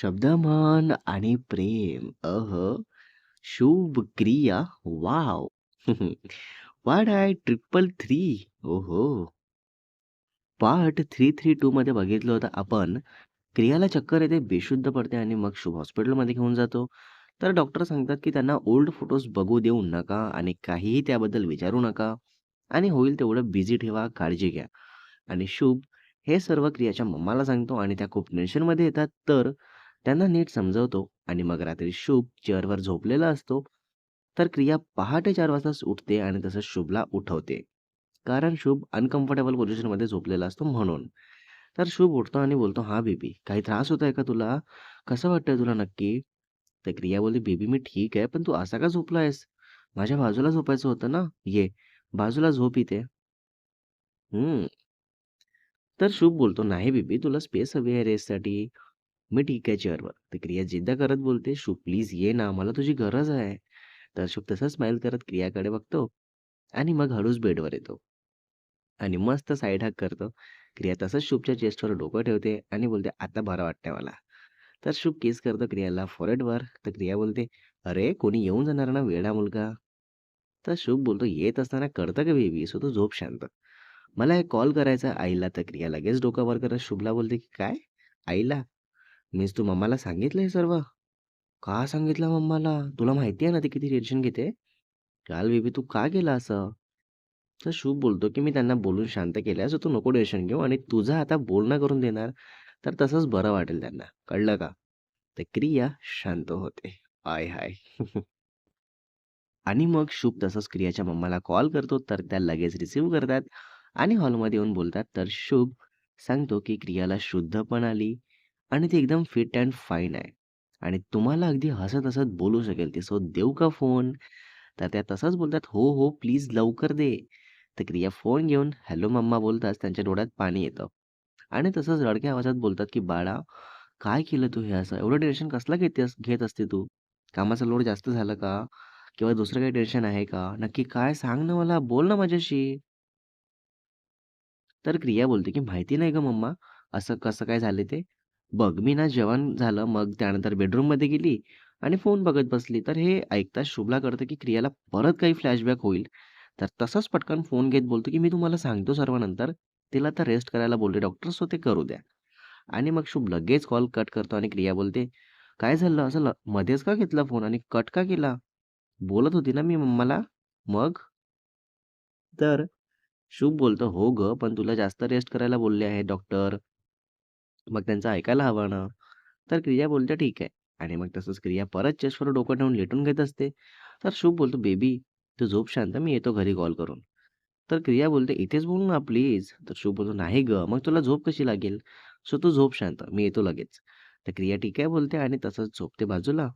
शब्दमान आणि प्रेम. अह, शुभ क्रिया. वाव वाट आहे ट्रिपल थ्री. ओहो! पार्ट 332 मध्ये बघितलं होतं आपण, क्रियाला चक्कर येते, बेशुद्ध पडते आणि मग शुभ हॉस्पिटलमध्ये घेऊन जातो. तर डॉक्टर सांगतात, की त्यांना ओल्ड फोटोज बघू देऊ नका आणि काहीही त्याबद्दल विचारू नका आणि होईल तेवढं बिझी ठेवा, काळजी घ्या. आणि शुभ हे सर्व क्रियाच्या मम्माला सांगतो आणि त्या खूप टेन्शनमध्ये येतात. तर त्यांना नीट समजावतो आणि मग रात्री शुभ चेअरवर झोपलेला असतो. तर क्रिया पहाटे चार वाजताच उठते आणि तसंच शुभला उठवते. कारण शुभ अनकम्फर्टेबल पोझिशनमध्ये झोपलेला असतो म्हणून. तर शुभ उठतो आणि बोलतो, हा बेबी, काही त्रास होतोय का तुला? कसं वाटतंय तुला नक्की?" तर क्रिया बोलते, "बेबी मी ठीक आहे, पण तू असा का झोपला आहेस माझ्या बाजूला झोपायचं होतं ना. ये, बाजूला झोप इथे." हम्म तर शुभ बोलतो, "नाही बेबी, तुला स्पेस हवी आहे रेससाठी मी ठीक आहे चेअरवर." तर क्रिया जिद्द करत बोलते, "शुभ प्लीज ये ना, मला तुझी गरज आहे." तर शुभ तसंच स्माईल करत क्रियाकडे बघतो आणि मग हळूच बेडवर येतो आणि मस्त साईड हॅक करतो. क्रिया तसंच शुभच्या चेस्टवर डोकं ठेवते आणि बोलते, "आता बरं वाटतंय मला." तर शुभ केस करतो क्रियाला फॉरेडवर तर क्रिया बोलते, "अरे, कोणी येऊन जाणार ना वेडा मुलगा." तर शुभ बोलतो, "येत असताना करतं का बेबी, सो तो झोप शांत." मला एक कॉल करायचा आईला. तर क्रिया लगेच डोकावर करत शुभला बोलते, की "काय? आईला? मीन्स तू मम्माला सांगितलं हे सर्व?" "का सांगितलं मम्माला? तुला माहिती आहे ना ती किती टेन्शन घेते?" "काल बेबी तू का केलं असं?" तर शुभ बोलतो, की "मी त्यांना बोलून शांत केलंय, सो तू नको टेन्शन घेऊ आणि तुझं आता बोलणं करून देणार, तर तसंच बरं वाटेल त्यांना. कळलं का?" तर क्रिया शांत होते. आय हाय! आणि मग शुभ तसंच क्रियाच्या मम्माला कॉल करतो, तर त्या लगेच रिसीव्ह करतात आणि हॉलमध्ये येऊन बोलतात. तर शुभ सांगतो, की क्रियाला शुद्ध पण आली आणि ती एकदम फिट अँड फाईन आहे आणि तुम्हाला अगदी हसत-हसत बोलू शकेल ती. सो देऊ का फोन? तर त्या तसंच बोलतात, "हो, हो, प्लीज लवकर दे." तर क्रिया फोन घेऊन "हॅलो मम्मा" बोलताच त्यांच्या डोळ्यात पाणी येतं आणि तसंच रडक्या आवाजात बोलतात, की "बाळा, काय केलं तू हे असं? एवढं टेन्शन कसलं घेतेस घेत असते तू? कामाचा लोड जास्त झाला का? किंवा दुसरं काही टेन्शन आहे का? नक्की काय सांग ना मला, बोल ना माझ्याशी." तर क्रिया बोलते, की "माहिती नाही का मम्मा, असं कसं काय झालं ते. बघ मी ना जेवण झालं, मग त्यानंतर बेडरूममध्ये गेली आणि फोन बघत बसली." तर हे ऐकताच शुभला कळतं, की क्रियाला परत काही फ्लॅशबॅक होईल. तर तसंच पटकन फोन घेत बोलतो, की "मी तुम्हाला सांगतो सर्व नंतर. तिला तर रेस्ट करायला बोलले डॉक्टर, सो ते करू द्या." आणि मग शुभ लगेच कॉल कट करतो आणि क्रिया बोलते, "काय झालं? असं ल मध्येच का घेतला फोन आणि कट का केला? बोलत होती ना मी मम्माला." "मग?" तर शुभ बोलतो, "हो गं, पण तुला जास्त रेस्ट करायला बोलले आहे डॉक्टर. मग त्यांचं ऐकायला हवं ना." तर क्रिया बोलते, "ठीक आहे." आणि मग तसंच क्रिया परत चेस्टवर डोकं ठेवून लेटून घेत असते. तर शुभ बोलतो, "बेबी, तू झोप शांत, मी येतो घरी कॉल करून." तर क्रिया बोलते, "इथेच बोल ना प्लीज." तर शुभ बोलतो, "नाही गं, मग तुला झोप कशी लागेल? सो तू झोप शांत, मी येतो लगेच." तर क्रिया ठीक आहे बोलते आणि तसंच झोपते बाजूला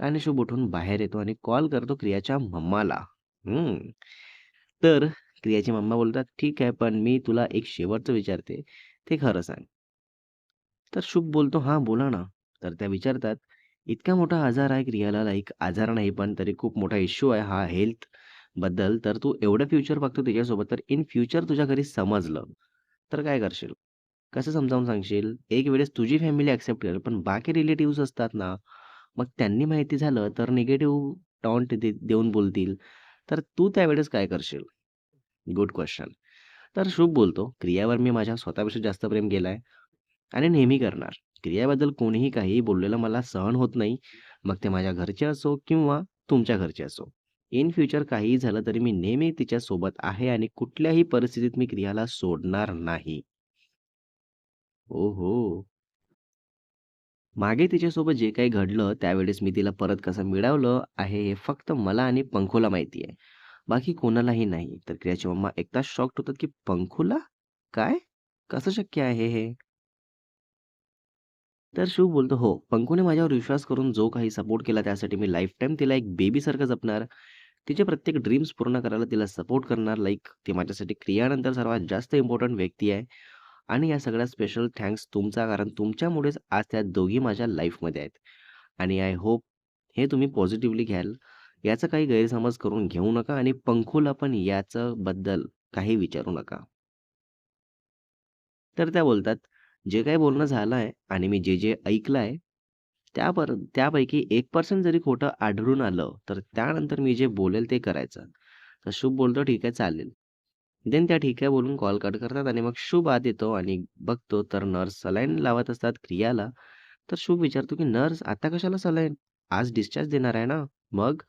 आणि शुभ उठून बाहेर येतो आणि कॉल करतो क्रियाच्या मम्माला. हम्म तर क्रियाची मम्मा बोलतात, "ठीक आहे, पण मी तुला एक शेवटचं विचारते, ते खरं सांग." तर शुभ बोलतो, "हां, बोला ना." तर त्या विचारतात, "इतका मोठा आजार आहे क्रियाला, लाईक आजार नाही, पण तरी खूप मोठा इश्यू आहे हा हेल्थबद्दल तर तू एवढं फ्युचर बघतो त्याच्यासोबत तर इन फ्युचर तुझ्या घरी समजलं, तर काय करशील? कसं समजावून सांगशील? एक वेळेस तुझी फॅमिली ॲक्सेप्ट करेल, पण बाकी रिलेटिव्ह असतात ना, मग त्यांनी माहिती झालं, तर निगेटिव्ह टॉन्ट दे देऊन बोलतील. तर तू त्यावेळेस काय करशील?" गुड क्वेश्चन तर शुभ बोलतो, "क्रियावर मी माझ्या स्वतःपेक्षा जास्त प्रेम केला आहे आणि नेहमी करणार. क्रियाबद्दल कोणीही काहीही बोललेलं मला सहन होत नाही. मग ते माझ्या घरचे असो किंवा तुमच्या घरचे असो. इन फ्युचर काहीही झालं तरी मी नेहमी तिच्यासोबत आहे आणि कुठल्याही परिस्थितीत मी क्रियाला सोडणार नाही." ओहो! मागे तिच्यासोबत जे काही घडलं त्यावेळेस मी तिला परत कसं मिळवलं आहे हे फक्त मला आणि पंखूला माहिती आहे. बाकी कोणालाही नाही. तर क्रियाची मम्मा एकदा शॉक्ट होतात, की "पंखूला? काय? कसं शक्य आहे हे?" तर शिव बोलतो, "हो, पंकूने माझ्यावर विश्वास करून जो काही सपोर्ट केला त्यासाठी मी लाईफटाईम तिला एक बेबीसारखं जपणार. तिचे प्रत्येक ड्रीम्स पूर्ण करायला तिला सपोर्ट करणार. लाईक ती माझ्यासाठी क्रियानंतर सर्वात जास्त इम्पॉर्टंट व्यक्ती आहे आणि या सगळ्या स्पेशल थँक्स तुमचा, कारण तुमच्यामुळेच आज त्या दोघी माझ्या लाईफमध्ये आहेत आणि आय होप हे तुम्ही पॉझिटिव्हली घ्याल. याचा काही गैरसमज करून घेऊ नका आणि पंखूला पण याच्याबद्दल काही विचारू नका." तर त्या बोलतात, "जे काही बोलणं झालं आहे आणि मी जे, जे ऐकलं आहे त्या पर त्यापैकी एक पर्सेंट जरी खोटं आढळून आलं, तर त्यानंतर मी जे बोलेल ते करायचं. तर शुभ बोलतो, "ठीक आहे, चालेल." देन त्या ठीक आहे बोलून कॉल कट करतात आणि मग शुभ आत येतो आणि बघतो तर नर्स सलाईन लावत असतात क्रियाला. तर शुभ विचारतो, की "नर्स आता कशाला सलाईन? आज डिस्चार्ज देणार आहे ना? मग?"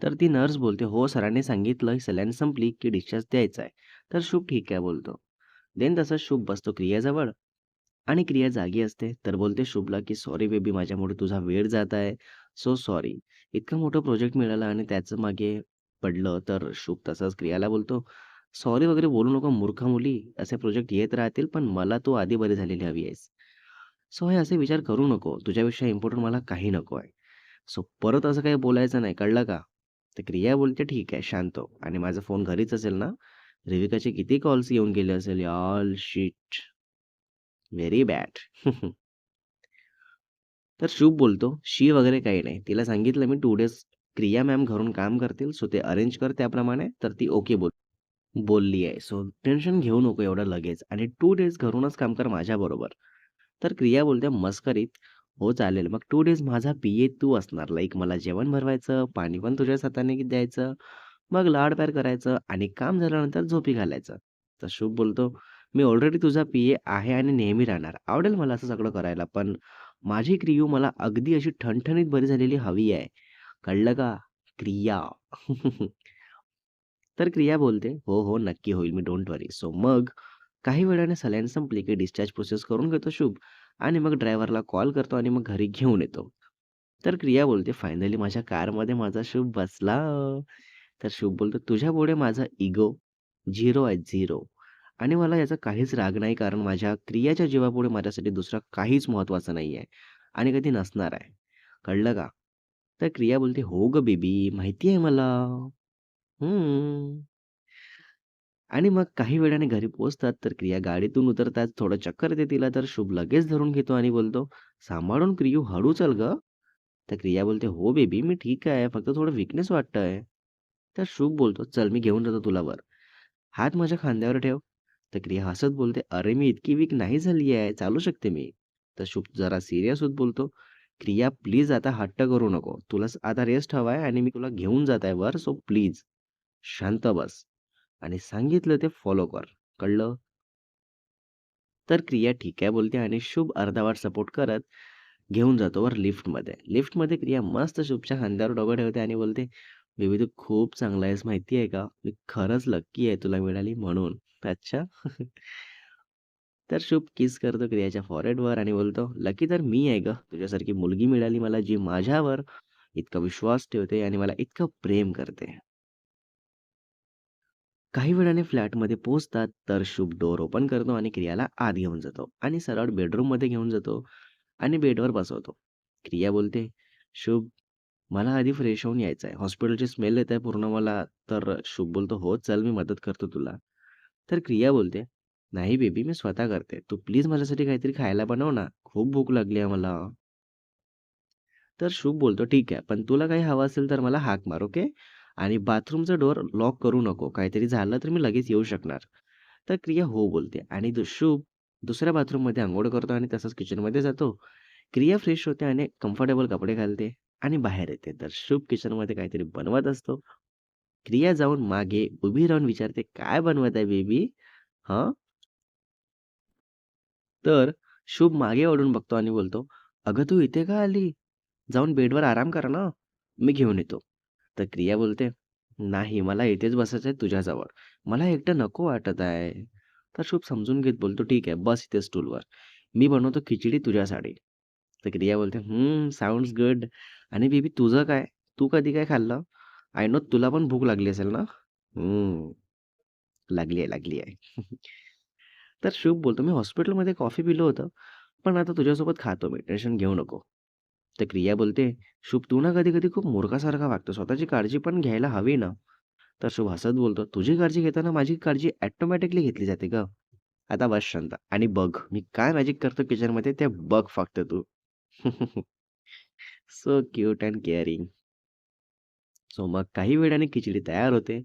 तर ती नर्स बोलते, "हो, सरांनी सांगितलं सलाईन संपली की डिस्चार्ज द्यायचा आहे." तर शुभ ठीक आहे बोलतो. देन तसं शुभ बसतो क्रियाजवळ आणि क्रिया जागी असते. तर बोलते शुभला, की "सॉरी बेबी, माझ्यामुळे तुझा वेळ जात आहे. So sorry." इतकं मोठं प्रोजेक्ट मिळालं आणि त्याचं मागे पडलं. तर शुभ तसंच क्रियाला बोलतो, "सॉरी वगैरे बोलू नको मूर्ख मुली. असे प्रोजेक्ट येत राहतील, पण मला तू आधी बरी झालेली हवी आहेस. सो हे असे विचार करू नको. तुझ्यापेक्षा इम्पॉर्टंट मला काही नको आहे. सो परत असं काही बोलायचं नाही, कळलं का?" तर क्रिया बोलते, "ठीक आहे, शांत हो. आणि माझा फोन घरीच असेल ना? रिविकाचे किती कॉल्स येऊन गेले असेल ऑल शिट. Very bad." तर शुभ बोलतो, "शी वगैरे काही नाही. तिला सांगितलं मी टू डेज क्रिया मॅम घरून काम करतील, सो ते अरेंज कर त्याप्रमाणे." तर ती ओके बोल बोलली आहे. सो टेन्शन घेऊ नको एवढं लगेच आणि टू डेज घरूनच काम कर माझ्याबरोबर. तर क्रिया बोलते मस्करीत, "हो चालेल. मग टू डेज माझा पी तू असणार. लाईक मला जेवण भरवायचं, पाणी पण तुझ्याच हाताने द्यायचं, मग लाड-प्यार करायचं आणि काम झाल्यानंतर झोपी घालायचं." तर शुभ बोलतो, "मी ऑलरेडी तुझा पी आहे आणि नेहमी राहणार. आवडेल मला असं सगळं करायला, पण माझी क्रियू मला अगदी अशी ठणठणीत बरी झालेली हवी आहे. कळलं का? क्रिया." तर क्रिया बोलते, "हो, हो, नक्की होईल मी डोंट वरी." सो मग काही वेळाने सलाईन संपली की डिस्चार्ज प्रोसेस करून घेतो शुभ आणि मग ड्रायव्हरला कॉल करतो आणि मग घरी घेऊन येतो. तर क्रिया बोलते, "फायनली माझ्या कारमध्ये माझा शुभ बसला." तर शुभ बोलतो, "तुझ्यापुढे माझा इगो झिरो आहे, झिरो. आणि मला याचा काहीच राग नाही, कारण माझ्या क्रियाच्या जीवापुढे माझ्यासाठी दुसरा काहीच महत्त्वाचं नाही आहे आणि कधी नसणार आहे. कळलं का?" तर क्रिया बोलते, "हो ग बेबी, माहिती आहे मला." हम्म आणि मग काही वेळाने घरी पोहोचतात, तर क्रिया गाडीतून उतरतात थोडं चक्कर येते तिला, तर शुभ लगेच धरून घेतो आणि बोलतो, "सांभाळून क्रियू, हळू चल ग तर क्रिया बोलते, "हो बेबी, मी ठीक आहे. फक्त थोडं विकनेस वाटतंय." तर शुभ बोलतो, "चल, मी घेऊन जातो तुला वर. हात माझ्या खांद्यावर ठेव." तर क्रिया हसत बोलते, "अरे, मी इतकी वीक नाही झाली आहे. चालू शकते मी." तर शुभ जरा सिरियस होत बोलतो, "क्रिया, प्लीज आता हट्ट करू नको. तुला आता रेस्ट हवा आहे आणि मी तुला घेऊन जात आहे वर, सो प्लीज शांत बस आणि सांगितलं ते फॉलो कर. कळलं?" तर क्रिया ठीक आहे बोलते आणि शुभ अर्धा वाट सपोर्ट करत घेऊन जातो वर लिफ्टमध्ये. लिफ्टमध्ये क्रिया मस्त शुभच्या खांद्यावर डोकं ठेवते आणि बोलते, "बेबी तू खूप चांगला आहेस माहिती आहे का? मी खरंच लक्की आहे तुला मिळाली म्हणून." "अच्छा?" तर शुभ किस करतो क्रियाच्या फॉरेडवर आणि बोलतो, "लकी तर मी आहे ग तुझ्यासारखी मुलगी मिळाली मला जी माझ्यावर इतका विश्वास ठेवते आणि मला इतकं प्रेम करते." काही वेळाने फ्लॅटमध्ये पोहोचतात, तर शुभ डोर ओपन करतो आणि क्रियाला आत घेऊन जातो आणि सरळ बेडरूममध्ये घेऊन जातो आणि बेडवर बसवतो. क्रिया बोलते, "शुभ, मला आधी फ्रेश होऊन यायचं आहे. हॉस्पिटलची स्मेल येत आहे पूर्ण मला." तर शुभ बोलतो, "हो, चल मी मदत करतो तुला." तर क्रिया बोलते, "नाही बेबी, मी स्वतः करते. तू प्लीज माझ्यासाठी काहीतरी खायला बनव ना. खूप भूक लागली आहे मला." तर शुभ बोलतो, "ठीक आहे, पण तुला काही हवं असेल तर मला हाक मार, ओके? आणि बाथरूमचं डोअर लॉक करू नको. काहीतरी झालं तर मी लगेच येऊ शकणार." तर क्रिया हो बोलते आणि शुभ दुसऱ्या बाथरूममध्ये आंघोळ करतो आणि तसंच किचनमध्ये जातो. क्रिया फ्रेश होते आणि कम्फर्टेबल कपडे घालते आणि बाहेर येते. तर शुभ किचनमध्ये काहीतरी बनवत असतो. क्रिया जाऊन मागे उभी राहून विचारते, "काय बनवत आहे बेबी? हा तर शुभ मागे ओढून बघतो आणि बोलतो, "अगं तू इथे का आली? जाऊन बेडवर आराम कर ना. मी घेऊन येतो." तर क्रिया बोलते, "नाही, मला इथेच बसायचं आहे तुझ्याजवळ. मला एकटं नको वाटत आहे." तर शुभ समजून घेत बोलतो, "ठीक आहे, बस इथे स्टूलवर. मी बनवतो खिचडी तुझ्यासाठी." तर क्रिया बोलते, हम्म साऊंड गुड. आणि बेबी तुझं काय? तू कधी काय खाल्लं? आय नो तुला पण भूक लागली असेल ना?" "हं, लागली आहे, लागली आहे." तर शुभ बोलतो, "मी हॉस्पिटलमध्ये कॉफी पिलं होतं, पण आता तुझ्यासोबत खातो मी. टेन्शन घेऊ नको." तर क्रिया बोलते, "शुभ तू ना कधी-कधी खूप मूर्खासारखा वागतो. स्वतःची काळजी पण घ्यायला हवी ना." तर शुभ हसत बोलतो, "तुझी काळजी घेताना माझी काळजी ऑटोमॅटिकली घेतली जाते गं. आता बस शांत आणि बघ मी काय मॅजिक करतो किचनमध्ये ते बघ फक्त तू." So cute and caring. So मग काही वेळाने खिचडी तयार होते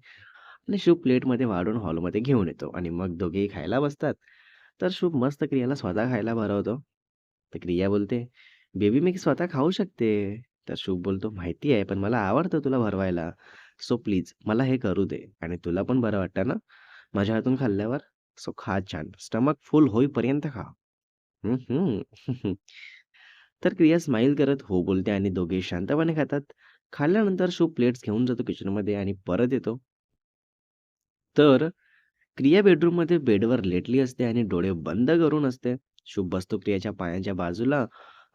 आणि शुभ प्लेटमध्ये वाढून हॉलमध्ये घेऊन येतो आणि मग दोघेही खायला बसतात. तर शुभ मस्त क्रियाला स्वतः खायला भरवतो. तर क्रिया बोलते, बेबी मी स्वतः खाऊ शकते. तर शुभ बोलतो, "माहिती आहे, पण मला आवडतं तुला भरवायला. सो प्लीज मला हे करू दे आणि तुला पण बरं वाटतं ना माझ्या हातून खाल्ल्यावर? सो खा छान. स्टमक फुल होईपर्यंत खा." तर क्रिया स्माईल करत हो बोलते आणि दोघे शांतपणे खातात. खाल्ल्यानंतर शुभ प्लेट्स घेऊन जातो किचनमध्ये आणि परत येतो. तर क्रिया बेडरूममध्ये बेडवर लेटली असते आणि डोळे बंद करून असते. शुभ बसतो क्रियाच्या पायांच्या बाजूला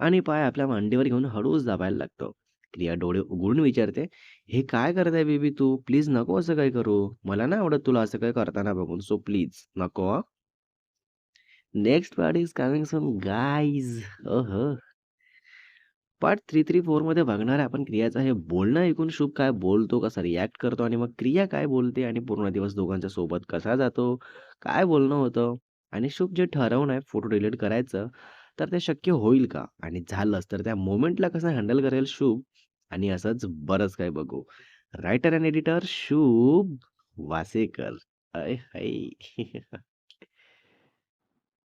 आणि पाय आपल्या मांडीवर घेऊन हळूच दाबायला लागतो. क्रिया डोळे उघडून विचारते, "हे काय करताय बेबी तू? प्लीज नको असं काय करू. मला नाही आवडत तुला असं काय करताना बघून. सो प्लीज नको next part is coming soon guys. Uh part 334 मध्ये बघणार आहे आपण क्रियाचं हे बोलणं ऐकून शुभ काय बोलतो, कसा रिॲक्ट करतो आणि मग क्रिया काय बोलते आणि पूर्ण दिवस दोघांच्या सोबत कसा जातो, काय बोलणं होतं आणि शुभ जे ठरवणं आहे फोटो डिलीट करायचं, तर ते शक्य होईल का? आणि झालंच तर त्या मोमेंटला कसं हँडल करेल शुभ आणि असंच बरंच काय बघू. रायटर अँड एडिटर शुभ वासेकर. अय हाय!